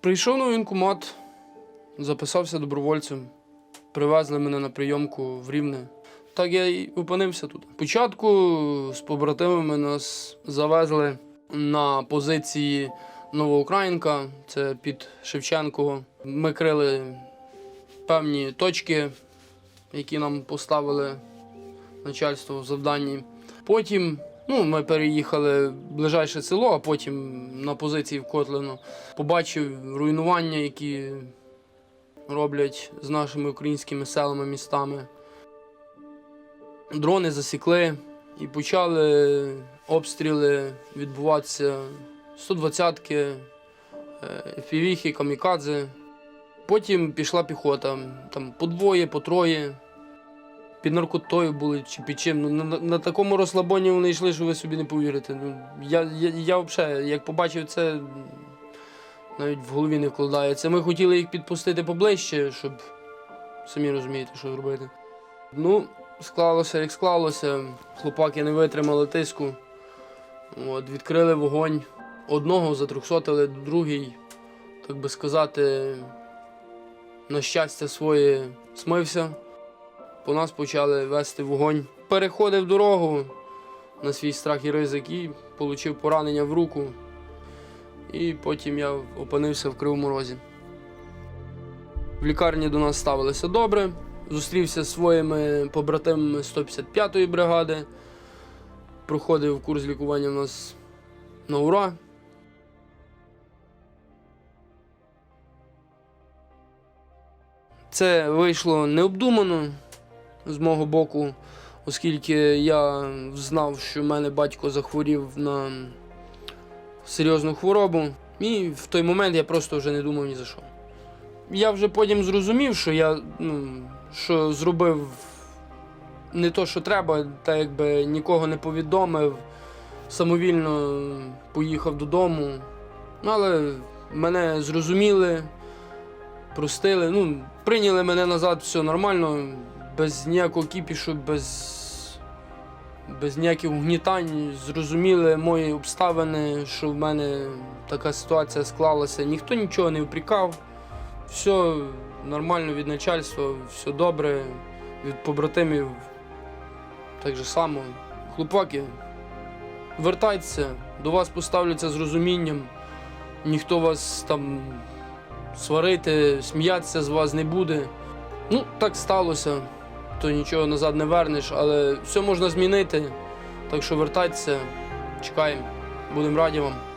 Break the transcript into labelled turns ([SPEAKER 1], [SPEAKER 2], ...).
[SPEAKER 1] Прийшов на воєнкомат, записався добровольцем, привезли мене на прийомку в Рівне. Так я і опинився тут. Спочатку з побратимами нас завезли на позиції Новоукраїнка, це під Шевченково. Ми крили певні точки, які нам поставили начальство в завданні. Потім ну, ми переїхали в ближайше село, а потім на позиції в Котлину. Побачив руйнування, які роблять з нашими українськими селами, містами. Дрони засікли і почали обстріли відбуватися 120-ки, фівіхи, камікадзе. Потім пішла піхота, там по двоє, по троє. Під наркотою були чи під чим. Ну, на, на, такому розслабоні вони йшли, що ви собі не повірите. Ну, я, я, я взагалі, як побачив це, навіть в голові не вкладається. Ми хотіли їх підпустити поближче, щоб самі розумієте, що зробити. Ну, склалося, як склалося. Хлопаки не витримали тиску. От, відкрили вогонь. Одного затрьохсотили, другий, так би сказати, на щастя своє смився. По нас почали вести вогонь. Переходив дорогу на свій страх і ризик і отримав поранення в руку. І потім я опинився в Кривому Розі. В лікарні до нас ставилися добре. Зустрівся зі своїми побратимами 155-ї бригади. Проходив курс лікування в нас на ура. Це вийшло необдумано з мого боку, оскільки я знав, що в мене батько захворів на серйозну хворобу. І в той момент я просто вже не думав ні за що. Я вже потім зрозумів, що я ну, що зробив не то, що треба, та якби нікого не повідомив, самовільно поїхав додому. Ну, але мене зрозуміли, простили, ну, прийняли мене назад, все нормально, без ніякого кіпішу, без, без ніяких угнітань. Зрозуміли мої обставини, що в мене така ситуація склалася. Ніхто нічого не впрікав. Все нормально від начальства, все добре, від побратимів так же само. Хлопаки, вертайтеся, до вас поставляться з розумінням. Ніхто вас там сварити, сміятися з вас не буде. Ну, так сталося, то нічого назад не вернеш, але все можна змінити. Так що вертайтеся, чекаємо, будемо раді вам.